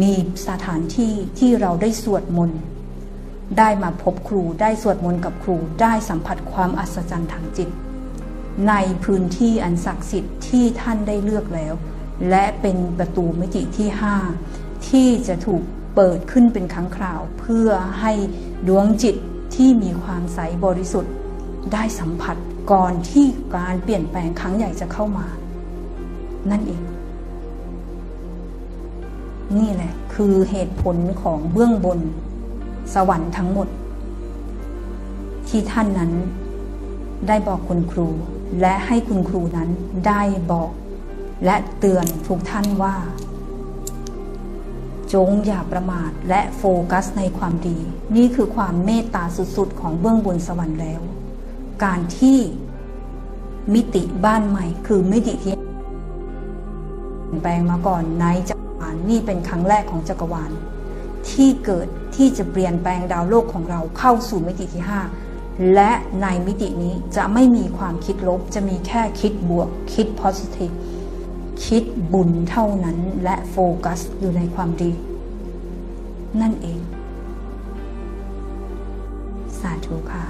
มีสถานที่ที่เราได้สวดมนต์ได้มาพบครูได้สวดมนต์กับครูได้สัมผัสความอัศจรรย์ทางจิต ในพื้นที่อันศักดิ์สิทธิ์ที่ท่านได้เลือกแล้ว และเป็นประตูมิติที่ 5 ที่จะถูกเปิดขึ้นเป็นครั้งคราว เพื่อให้ดวงจิตที่มีความใสบริสุทธิ์ ได้สัมผัสก่อนที่การเปลี่ยนแปลงครั้งใหญ่จะเข้ามา นั่นเอง นี่แหละ คือเหตุผลของเบื้องบน สวรรค์ทั้งหมด ที่ท่านนั้นได้บอกคุณครู และให้คุณครูนั้นได้บอก และเตือนทุกท่านว่า จงอย่าประมาทและโฟกัสในความดี นี่คือความเมตตาสุดๆ ของเบื้องบนสวรรค์แล้ว การที่มิติบ้านใหม่คือมิติที่เปลี่ยนแปลงมาก่อนในจักรวาล นี่เป็นครั้งแรกของจักรวาล ที่เกิดที่จะเปลี่ยนแปลงดาวโลกของเราเข้าสู่มิติที่ 5 และในมิตินี้จะไม่มีความคิดลบจะมีแค่คิดบวก คิด positive คิดบุญเท่านั้นและโฟกัสอยู่ในความดี นั่นเอง สาธุค่ะ